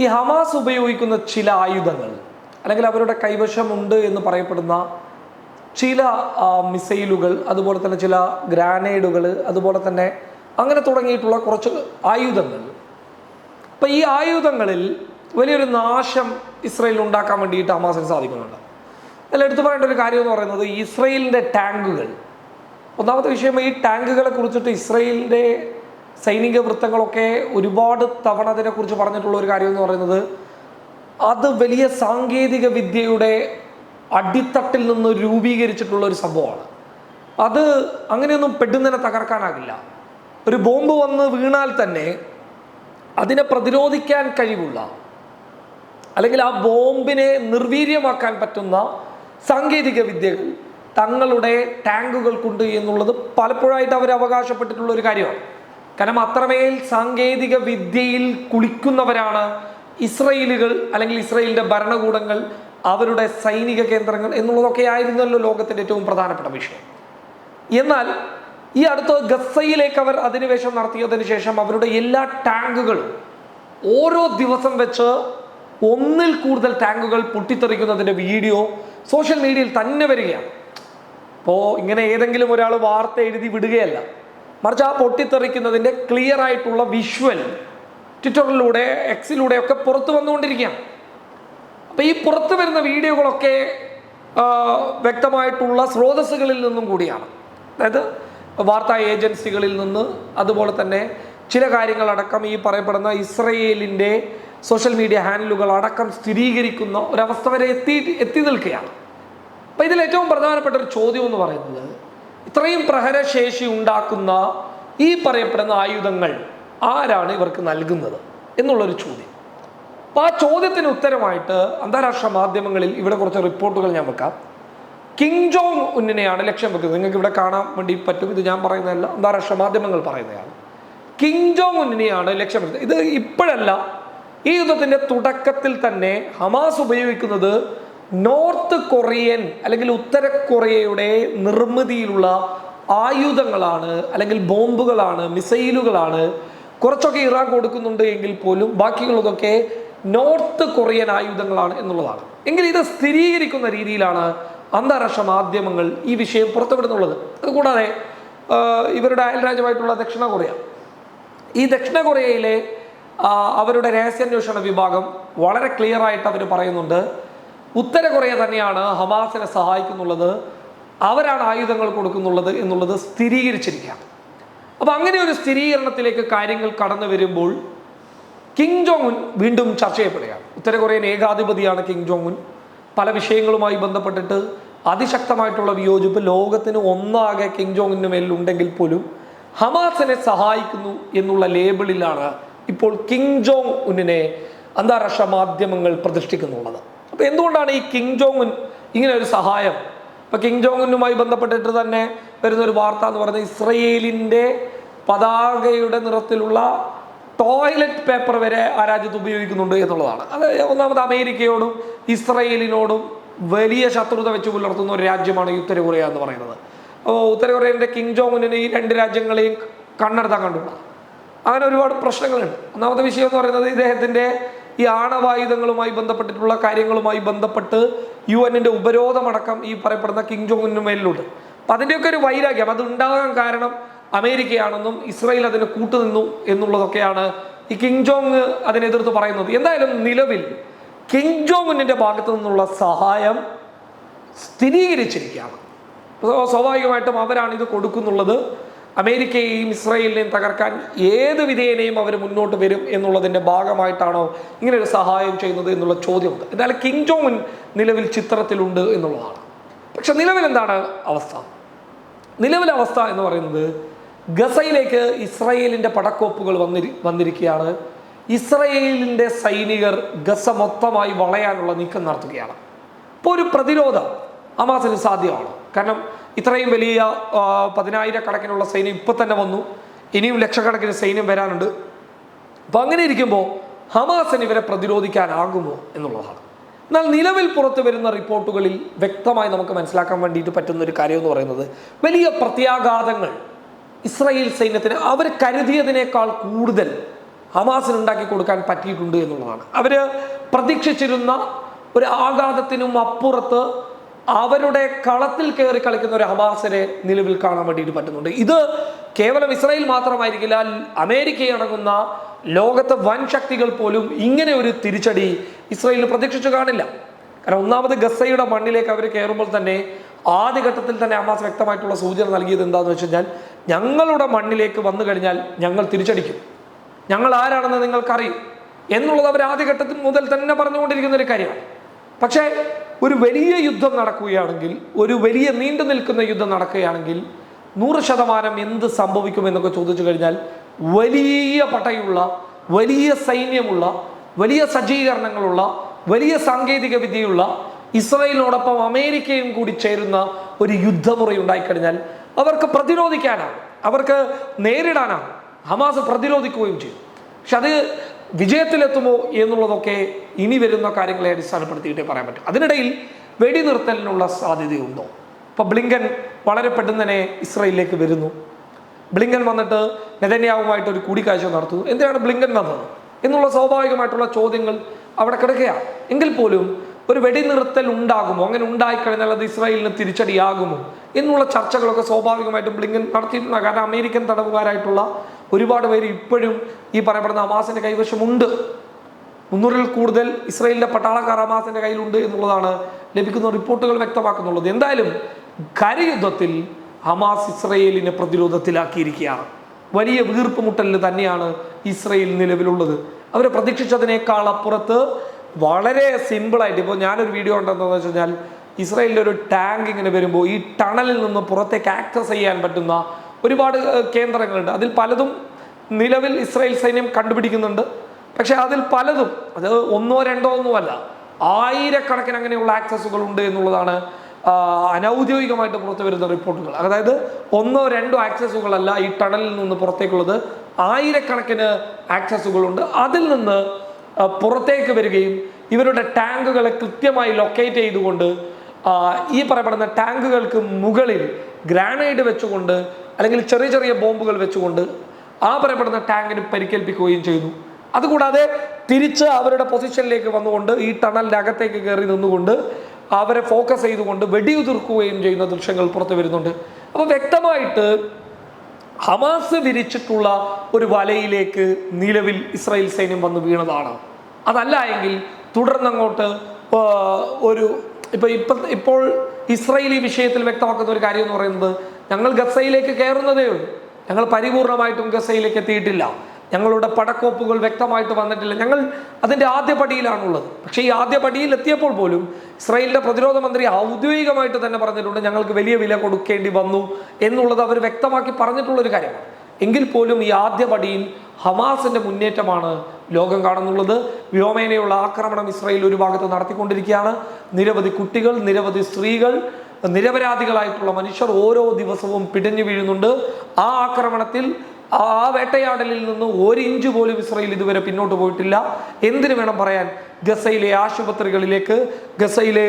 ഈ ഹമാസ് ഉപയോഗിക്കുന്ന ചില ആയുധങ്ങൾ അല്ലെങ്കിൽ അവരുടെ കൈവശമുണ്ട് എന്ന് പറയപ്പെടുന്ന ചില മിസൈലുകൾ അതുപോലെ തന്നെ ചില ഗ്രാനേഡുകൾ അതുപോലെ തന്നെ അങ്ങനെ തുടങ്ങിയിട്ടുള്ള കുറച്ച് ആയുധങ്ങൾ. അപ്പം ഈ ആയുധങ്ങളിൽ വലിയൊരു നാശം ഇസ്രയേലിൽ ഉണ്ടാക്കാൻ വേണ്ടിയിട്ട് ഹമാസിന് സാധിക്കുന്നുണ്ട്. അതിൽ എടുത്തു പറയേണ്ട ഒരു കാര്യം എന്ന് പറയുന്നത് ഇസ്രയേലിന്റെ ടാങ്കുകൾ. ഒന്നാമത്തെ വിഷയം ഈ ടാങ്കുകളെ കുറിച്ചിട്ട് ഇസ്രയേലിന്റെ സൈനിക വൃത്തങ്ങളൊക്കെ ഒരുപാട് തവണ അതിനെക്കുറിച്ച് പറഞ്ഞിട്ടുള്ള ഒരു കാര്യം എന്ന് പറയുന്നത് അത് വലിയ സാങ്കേതിക വിദ്യയുടെ അടിത്തട്ടിൽ നിന്ന് രൂപീകരിച്ചിട്ടുള്ള ഒരു സംഭവമാണ്. അത് അങ്ങനെയൊന്നും പെട്ടെന്ന് തകർക്കാനാകില്ല. ഒരു ബോംബ് വന്ന് വീണാൽ തന്നെ അതിനെ പ്രതിരോധിക്കാൻ കഴിവുള്ള അല്ലെങ്കിൽ ആ ബോംബിനെ നിർവീര്യമാക്കാൻ പറ്റുന്ന സാങ്കേതിക വിദ്യകൾ തങ്ങളുടെ ടാങ്കുകൾക്കുണ്ട് എന്നുള്ളത് പലപ്പോഴായിട്ട് അവർ അവകാശപ്പെട്ടിട്ടുള്ള ഒരു കാര്യമാണ്. കാരണം അത്രമേൽ സാങ്കേതിക വിദ്യയിൽ കുളിക്കുന്നവരാണ് ഇസ്രയേലുകൾ അല്ലെങ്കിൽ ഇസ്രയേലിന്റെ ഭരണകൂടങ്ങൾ അവരുടെ സൈനിക കേന്ദ്രങ്ങൾ എന്നുള്ളതൊക്കെ ആയിരുന്നല്ലോ ലോകത്തിന്റെ ഏറ്റവും പ്രധാനപ്പെട്ട വിഷയം. എന്നാൽ ഈ അടുത്ത ഗസയിലേക്ക് അവർ അധിനിവേശം നടത്തിയതിനു ശേഷം അവരുടെ എല്ലാ ടാങ്കുകളും ഓരോ ദിവസം വെച്ച് ഒന്നിൽ കൂടുതൽ ടാങ്കുകൾ പൊട്ടിത്തെറിക്കുന്നതിന്റെ വീഡിയോ സോഷ്യൽ മീഡിയയിൽ തന്നെ വരികയാണ്. അപ്പോൾ ഇങ്ങനെ ഏതെങ്കിലും ഒരാൾ വാർത്ത എഴുതി വിടുകയല്ല. മറിച്ച് ആ പൊട്ടിത്തെറിക്കുന്നതിന്റെ ക്ലിയർ ആയിട്ടുള്ള വിഷ്വൽ ട്വിറ്ററിലൂടെ എക്സിലൂടെ ഒക്കെ പുറത്ത് വന്നുകൊണ്ടിരിക്കുകയാണ്. അപ്പോൾ ഈ പുറത്ത് വരുന്ന വീഡിയോകളൊക്കെ വ്യക്തമായിട്ടുള്ള സ്രോതസ്സുകളിൽ നിന്നും കൂടിയാണ്. അതായത് വാർത്താ ഏജൻസികളിൽ നിന്ന് അതുപോലെ തന്നെ ചില കാര്യങ്ങളടക്കം ഈ പറയപ്പെടുന്ന ഇസ്രയേലിന്റെ സോഷ്യൽ മീഡിയ ഹാൻഡിലുകൾ അടക്കം സ്ഥിരീകരിക്കുന്ന ഒരവസ്ഥ വരെ എത്തി എത്തി നിൽക്കുകയാണ്. അപ്പോൾ ഇതിൽ ഏറ്റവും പ്രധാനപ്പെട്ട ഒരു ചോദ്യം എന്ന് പറയുന്നത് ഇത്രയും പ്രഹരശേഷി ഉണ്ടാക്കുന്ന ഈ പറയപ്പെടുന്ന ആയുധങ്ങൾ ആരാണ് ഇവർക്ക് നൽകുന്നത് എന്നുള്ളൊരു ചോദ്യം. അപ്പോൾ ആ ചോദ്യത്തിന് ഉത്തരമായിട്ട് അന്താരാഷ്ട്ര മാധ്യമങ്ങളിൽ ഇവിടെ കുറച്ച് റിപ്പോർട്ടുകൾ ഞാൻ വെക്കാം. കിങ് ജോങ് ഉന്നിനെയാണ് ലക്ഷ്യം വെക്കുന്നത്. നിങ്ങൾക്ക് ഇവിടെ കാണാൻ വേണ്ടി പറ്റും. ഇത് ഞാൻ പറയുന്നതല്ല അന്താരാഷ്ട്ര മാധ്യമങ്ങൾ പറയുന്നതാണ്. കിങ് ജോങ് ഉന്നിനെയാണ് ലക്ഷ്യം വെക്കുന്നത്. ഇത് ഇപ്പോഴല്ല ഈ യുദ്ധത്തിന്റെ തുടക്കത്തിൽ തന്നെ ഹമാസ് ഉപയോഗിക്കുന്നത് നോർത്ത് കൊറിയൻ അല്ലെങ്കിൽ ഉത്തര കൊറിയയുടെ നിർമ്മിതിയിലുള്ള ആയുധങ്ങളാണ് അല്ലെങ്കിൽ ബോംബുകളാണ് മിസൈലുകളാണ് കുറച്ചൊക്കെ ഇറാൻ കൊടുക്കുന്നുണ്ട് എങ്കിൽ പോലും ബാക്കിയുള്ളതൊക്കെ നോർത്ത് കൊറിയൻ ആയുധങ്ങളാണ് എന്നുള്ളതാണ്. എങ്കിൽ ഇത് സ്ഥിരീകരിക്കുന്ന രീതിയിലാണ് അന്താരാഷ്ട്ര മാധ്യമങ്ങൾ ഈ വിഷയം പുറത്തുവിടുന്നുള്ളത്. അതുകൂടാതെ ഇവരുടെ അയൽരാജ്യമായിട്ടുള്ള ദക്ഷിണ കൊറിയ. ഈ ദക്ഷിണ കൊറിയയിലെ അവരുടെ രഹസ്യാന്വേഷണ വിഭാഗം വളരെ ക്ലിയർ ആയിട്ട് അവർ പറയുന്നുണ്ട്. ഉത്തര കൊറിയ തന്നെയാണ് ഹമാസിനെ സഹായിക്കുന്നുള്ളത് അവരാണ് ആയുധങ്ങൾ കൊടുക്കുന്നുള്ളത് എന്നുള്ളത് സ്ഥിരീകരിച്ചിരിക്കുകയാണ്. അപ്പോൾ അങ്ങനെ ഒരു സ്ഥിരീകരണത്തിലേക്ക് കാര്യങ്ങൾ കടന്നു വരുമ്പോൾ കിങ് ജോങ് ഉൻ വീണ്ടും ചർച്ച ചെയ്യപ്പെടുകയാണ്. ഉത്തര കൊറിയൻ ഏകാധിപതിയാണ് കിങ് ജോങ് ഉൻ പല വിഷയങ്ങളുമായി ബന്ധപ്പെട്ടിട്ട് അതിശക്തമായിട്ടുള്ള വിയോജിപ്പ് ലോകത്തിന് ഒന്നാകെ കിങ് ജോങ്ങിന് മേലിൽ ഉണ്ടെങ്കിൽ പോലും ഹമാസിനെ സഹായിക്കുന്നു എന്നുള്ള ലേബിളിലാണ് ഇപ്പോൾ കിങ് ജോങ് ഉന്നിനെ അന്താരാഷ്ട്ര മാധ്യമങ്ങൾ പ്രതിഷ്ഠിക്കുന്നുള്ളത്. അപ്പൊ എന്തുകൊണ്ടാണ് ഈ കിങ് ജോങ് ഇങ്ങനെ ഒരു സഹായം? ഇപ്പൊ കിങ് ജോങ്ങുനുമായി ബന്ധപ്പെട്ടിട്ട് തന്നെ വരുന്ന ഒരു വാർത്ത എന്ന് പറയുന്നത് ഇസ്രയേലിന്റെ പതാകയുടെ നിറത്തിലുള്ള ടോയ്ലറ്റ് പേപ്പർ വരെ ആ രാജ്യത്ത് ഉപയോഗിക്കുന്നുണ്ട് എന്നുള്ളതാണ്. അത് ഒന്നാമത് അമേരിക്കയോടും ഇസ്രയേലിനോടും വലിയ ശത്രുത വെച്ച് പുലർത്തുന്ന ഒരു രാജ്യമാണ് ഉത്തര കൊറിയ എന്ന് പറയുന്നത്. അപ്പോൾ ഉത്തര കൊറിയന്റെ കിങ് ജോങ്ങിന് ഈ രണ്ട് രാജ്യങ്ങളെയും കണ്ണെടുത്താൻ കണ്ടുള്ള അങ്ങനെ ഒരുപാട് പ്രശ്നങ്ങളുണ്ട്. ഒന്നാമത്തെ വിഷയം എന്ന് പറയുന്നത് ഇദ്ദേഹത്തിന്റെ ഈ ആണവായുധങ്ങളുമായി ബന്ധപ്പെട്ടിട്ടുള്ള കാര്യങ്ങളുമായി ബന്ധപ്പെട്ട് യു എന്നിന്റെ ഉപരോധമടക്കം ഈ പറയപ്പെടുന്ന കിങ് ജോങ്ങിന് മേലിലുണ്ട്. അപ്പം അതിന്റെയൊക്കെ ഒരു വൈരാഗ്യം. അത് ഉണ്ടാകാൻ കാരണം അമേരിക്കയാണെന്നും ഇസ്രായേൽ അതിന് കൂട്ടുനിന്നു എന്നുള്ളതൊക്കെയാണ് ഈ കിങ് ജോങ് അതിനെതിർത്ത് പറയുന്നത്. എന്തായാലും നിലവിൽ കിങ് ജോങ്ങിന്റെ ഭാഗത്തു നിന്നുള്ള സഹായം സ്ഥിരീകരിച്ചിരിക്കുകയാണ്. സ്വാഭാവികമായിട്ടും അവരാണ് ഇത് കൊടുക്കുന്നുള്ളത്. അമേരിക്കയെയും ഇസ്രായേലിനെയും തകർക്കാൻ ഏത് വിധേയനെയും അവർ മുന്നോട്ട് വരും എന്നുള്ളതിന്റെ ഭാഗമായിട്ടാണോ ഇങ്ങനെ ഒരു സഹായം ചെയ്യുന്നത് എന്നുള്ള ചോദ്യമുണ്ട്. എന്നാലും കിങ് ജോങ് നിലവിൽ ചിത്രത്തിലുണ്ട് എന്നുള്ളതാണ്. പക്ഷെ നിലവിൽ എന്താണ് അവസ്ഥ? നിലവിലെ അവസ്ഥ എന്ന് പറയുന്നത് ഗസയിലേക്ക് ഇസ്രയേലിന്റെ പടക്കോപ്പുകൾ വന്നിരി വന്നിരിക്കുകയാണ്. ഇസ്രയേലിന്റെ സൈനികർ ഗസ മൊത്തമായി വളയാനുള്ള നീക്കം നടത്തുകയാണ്. ഇപ്പോൾ ഒരു പ്രതിരോധം ഹമാസിന് സാധ്യമാണ്. കാരണം ഇത്രയും വലിയ പതിനായിരക്കണക്കിനുള്ള സൈന്യം ഇപ്പം തന്നെ വന്നു. ഇനിയും ലക്ഷക്കണക്കിന് സൈന്യം വരാനുണ്ട്. അപ്പം അങ്ങനെ ഇരിക്കുമ്പോൾ ഹമാസിന് ഇവരെ പ്രതിരോധിക്കാനാകുമോ എന്നുള്ളതാണ്. എന്നാൽ നിലവിൽ പുറത്തു വരുന്ന റിപ്പോർട്ടുകളിൽ വ്യക്തമായി നമുക്ക് മനസ്സിലാക്കാൻ വേണ്ടിയിട്ട് പറ്റുന്ന ഒരു കാര്യം എന്ന് പറയുന്നത് വലിയ പ്രത്യാഘാതങ്ങൾ ഇസ്രായേൽ സൈന്യത്തിന് അവർ കരുതിയതിനേക്കാൾ കൂടുതൽ ഹമാസിന് ഉണ്ടാക്കി കൊടുക്കാൻ പറ്റിയിട്ടുണ്ട് എന്നുള്ളതാണ്. അവർ പ്രതീക്ഷിച്ചിരുന്ന ഒരു ആഘാതത്തിനും അപ്പുറത്ത് അവരുടെ കളത്തിൽ കയറി കളിക്കുന്ന ഒരു ഹമാസിനെ നിലവിൽ കാണാൻ വേണ്ടിയിട്ട് പറ്റുന്നുണ്ട്. ഇത് കേവലം ഇസ്രായേൽ മാത്രമായിരിക്കില്ല അമേരിക്കയടങ്ങുന്ന ലോകത്തെ വൻ ശക്തികൾ പോലും ഇങ്ങനെ ഒരു തിരിച്ചടി ഇസ്രായേലിന് പ്രതീക്ഷിച്ചു കാണില്ല. കാരണം ഒന്നാമത് ഗസയുടെ മണ്ണിലേക്ക് അവർ കയറുമ്പോൾ തന്നെ ആദ്യഘട്ടത്തിൽ തന്നെ ഹമാസ് വ്യക്തമായിട്ടുള്ള സൂചന നൽകിയത് എന്താണെന്ന് വെച്ച് കഴിഞ്ഞാൽ ഞങ്ങളുടെ മണ്ണിലേക്ക് വന്നു കഴിഞ്ഞാൽ ഞങ്ങൾ തിരിച്ചടിക്കും. ഞങ്ങൾ ആരാണെന്ന് നിങ്ങൾക്കറിയും. എന്നുള്ളത് അവർ ആദ്യഘട്ടത്തിൽ മുതൽ തന്നെ പറഞ്ഞുകൊണ്ടിരിക്കുന്ന ഒരു കാര്യമാണ്. പക്ഷേ ഒരു വലിയ യുദ്ധം നടക്കുകയാണെങ്കിൽ ഒരു വലിയ നീണ്ടു നിൽക്കുന്ന യുദ്ധം നടക്കുകയാണെങ്കിൽ നൂറ് ശതമാനം എന്ത് സംഭവിക്കുമെന്നൊക്കെ ചോദിച്ചു കഴിഞ്ഞാൽ വലിയ പട്ടയുള്ള വലിയ സൈന്യമുള്ള വലിയ സജ്ജീകരണങ്ങളുള്ള വലിയ സാങ്കേതിക വിദ്യയുള്ള ഇസ്രായേലിനോടൊപ്പം അമേരിക്കയും കൂടി ചേരുന്ന ഒരു യുദ്ധമുറ ഉണ്ടായിക്കഴിഞ്ഞാൽ അവർക്ക് പ്രതിരോധിക്കാനാണ്. അവർക്ക് നേരിടാനാണ്. ഹമാസ് പ്രതിരോധിക്കുകയും ചെയ്യും. പക്ഷെ അത് വിജയത്തിലെത്തുമോ എന്നുള്ളതൊക്കെ ഇനി വരുന്ന കാര്യങ്ങളെ അടിസ്ഥാനപ്പെടുത്തിയിട്ടേ പറയാൻ പറ്റും. അതിനിടയിൽ വെടിനിർത്തലിനുള്ള സാധ്യതയുണ്ടോ? ഇപ്പൊ ബ്ലിങ്കൻ വളരെ പെട്ടെന്ന് തന്നെ ഇസ്രയേലിലേക്ക് വരുന്നു. ബ്ലിങ്കൻ വന്നിട്ട് നെതന്യാവുമായിട്ട് ഒരു കൂടിക്കാഴ്ച നടത്തുന്നു. എന്തിനാണ് ബ്ലിങ്കൻ വന്നത്? എന്നുള്ള സ്വാഭാവികമായിട്ടുള്ള ചോദ്യങ്ങൾ അവിടെ കിടക്കുകയാണ്. എങ്കിൽ പോലും ഒരു വെടിനിർത്തൽ ഉണ്ടാകുമോ? അങ്ങനെ ഉണ്ടായിക്കഴിഞ്ഞാൽ അത് ഇസ്രായേലിന് തിരിച്ചടിയാകുമോ? എന്നുള്ള ചർച്ചകളൊക്കെ സ്വാഭാവികമായിട്ടും ബ്ലിങ്കൻ നടത്തിയിട്ടുണ്ട്. കാരണം അമേരിക്കൻ തടവുകാരായിട്ടുള്ള ഒരുപാട് പേര് ഇപ്പോഴും ഈ പറയപ്പെടുന്ന ഹമാസിന്റെ കൈവശമുണ്ട്. മുന്നൂറിൽ കൂടുതൽ ഇസ്രയേലിന്റെ പട്ടാളക്കാർ ഹമാസിന്റെ കയ്യിലുണ്ട് എന്നുള്ളതാണ് ലഭിക്കുന്ന റിപ്പോർട്ടുകൾ വ്യക്തമാക്കുന്നുള്ളത്. എന്തായാലും കരയുദ്ധത്തിൽ ഹമാസ് ഇസ്രയേലിനെ പ്രതിരോധത്തിലാക്കിയിരിക്കുകയാണ്. വലിയ വീർപ്പുമുട്ടലിൽ തന്നെയാണ് ഇസ്രയേൽ നിലവിലുള്ളത്. അവരെ പ്രതീക്ഷിച്ചതിനേക്കാൾ അപ്പുറത്ത് വളരെ സിമ്പിളായിട്ട് ഇപ്പോൾ ഞാനൊരു വീഡിയോ ഉണ്ടെന്ന് വെച്ച് കഴിഞ്ഞാൽ ഇസ്രയേലിന്റെ ഒരു ടാങ്ക് ഇങ്ങനെ വരുമ്പോൾ ഈ ടണലിൽ നിന്ന് പുറത്തേക്ക് ആക്സസ് ചെയ്യാൻ പറ്റുന്ന ഒരുപാട് കേന്ദ്രങ്ങളുണ്ട്. അതിൽ പലതും നിലവിൽ ഇസ്രായേൽ സൈന്യം കണ്ടുപിടിക്കുന്നുണ്ട്. പക്ഷെ അതിൽ പലതും അത് ഒന്നോ രണ്ടോ ഒന്നുമല്ല ആയിരക്കണക്കിന് അങ്ങനെയുള്ള ആക്സസുകൾ ഉണ്ട് എന്നുള്ളതാണ് അനൗദ്യോഗികമായിട്ട് പുറത്തു വരുന്ന റിപ്പോർട്ടുകൾ. അതായത് ഒന്നോ രണ്ടോ ആക്സസുകളല്ല ഈ ടണലിൽ നിന്ന് പുറത്തേക്കുള്ളത്. ആയിരക്കണക്കിന് ആക്സസുകളുണ്ട് അതിൽ നിന്ന് പുറത്തേക്ക് വരികയും ഇവരുടെ ടാങ്കുകളെ കൃത്യമായി ലൊക്കേറ്റ് ചെയ്തുകൊണ്ട് ഈ പറയപ്പെടുന്ന ടാങ്കുകൾക്ക് മുകളിൽ ഗ്രാനൈഡ് വെച്ചുകൊണ്ട് അല്ലെങ്കിൽ ചെറിയ ചെറിയ ബോംബുകൾ വെച്ചുകൊണ്ട് ആ പറയപ്പെടുന്ന ടാങ്കിന് പരിക്കേൽപ്പിക്കുകയും ചെയ്തു അതുകൂടാതെ തിരിച്ച് അവരുടെ പൊസിഷനിലേക്ക് വന്നുകൊണ്ട് ഈ ടണലിന്റെ അകത്തേക്ക് കയറി നിന്നുകൊണ്ട് അവരെ ഫോക്കസ് ചെയ്തുകൊണ്ട് വെടിയുതിർക്കുകയും ചെയ്യുന്ന ദൃശ്യങ്ങൾ പുറത്തു വരുന്നുണ്ട്. അപ്പോൾ വ്യക്തമായിട്ട് ഹമാസ് വിരിച്ചിട്ടുള്ള ഒരു വലയിലേക്ക് നിലവിൽ ഇസ്രായേൽ സൈന്യം വന്ന് വീണതാണ്. അതല്ല എങ്കിൽ തുടർന്നങ്ങോട്ട് ഒരു ഇപ്പോൾ ഇപ്പൊ ഇപ്പോൾ ഇസ്രായേലി വിഷയത്തിൽ വ്യക്തമാക്കുന്ന ഒരു കാര്യം എന്ന് പറയുന്നത് ഞങ്ങൾ ഗസയിലേക്ക് കയറുന്നതേ ഉള്ളൂ. ഞങ്ങൾ പരിപൂർണമായിട്ടും ഗസയിലേക്ക് എത്തിയിട്ടില്ല. ഞങ്ങളുടെ പടക്കോപ്പുകൾ വ്യക്തമായിട്ട് വന്നിട്ടില്ല. ഞങ്ങൾ അതിന്റെ ആദ്യ പടിയിലാണുള്ളത്. പക്ഷേ ഈ ആദ്യ പടിയിൽ എത്തിയപ്പോൾ പോലും ഇസ്രായേലിന്റെ പ്രതിരോധ മന്ത്രി ഔദ്യോഗികമായിട്ട് തന്നെ പറഞ്ഞിട്ടുണ്ട് ഞങ്ങൾക്ക് വലിയ വില കൊടുക്കേണ്ടി വന്നു എന്നുള്ളത് അവർ വ്യക്തമാക്കി പറഞ്ഞിട്ടുള്ളൊരു കാര്യമാണ്. എങ്കിൽ പോലും ഈ ആദ്യ പടിയിൽ ഹമാസിന്റെ മുന്നേറ്റമാണ് ലോകം കാണുന്നുള്ളത്. വ്യോമേനയുള്ള ആക്രമണം ഇസ്രായേൽ ഒരു ഭാഗത്ത് നടത്തിക്കൊണ്ടിരിക്കുകയാണ്. നിരവധി കുട്ടികൾ നിരവധി സ്ത്രീകൾ നിരപരാധികളായിട്ടുള്ള മനുഷ്യർ ഓരോ ദിവസവും പിടഞ്ഞു വീഴുന്നുണ്ട്. ആ ആക്രമണത്തിൽ ആ വേട്ടയാടലിൽ നിന്ന് ഒരു ഇഞ്ച് പോലും ഇസ്രയേൽ ഇതുവരെ പിന്നോട്ട് പോയിട്ടില്ല. എന്തിനു വേണം പറയാൻ? ഗസയിലെ ആശുപത്രികളിലേക്ക് ഗസയിലെ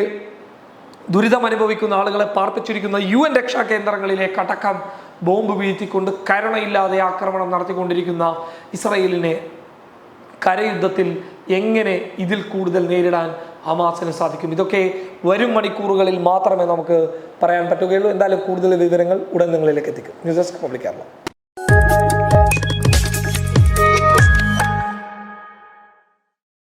ദുരിതം അനുഭവിക്കുന്ന ആളുകളെ പാർപ്പിച്ചിരിക്കുന്ന യു എൻ രക്ഷാ കേന്ദ്രങ്ങളിലേക്ക് അടക്കം ബോംബ് വീഴ്ത്തിക്കൊണ്ട് കരുണയില്ലാതെ ആക്രമണം നടത്തിക്കൊണ്ടിരിക്കുന്ന ഇസ്രയേലിനെ കരയുദ്ധത്തിൽ എങ്ങനെ ഇതിൽ കൂടുതൽ നേരിടാൻ ഹമാസിന് സാധിക്കും. ഇതൊക്കെ വരും മണിക്കൂറുകളിൽ മാത്രമേ നമുക്ക് പറയാൻ പറ്റുകയുള്ളൂ. എന്തായാലും കൂടുതൽ വിവരങ്ങൾ ഉടൻ നിങ്ങളിലേക്ക് എത്തിക്കും. News desk public Kerala.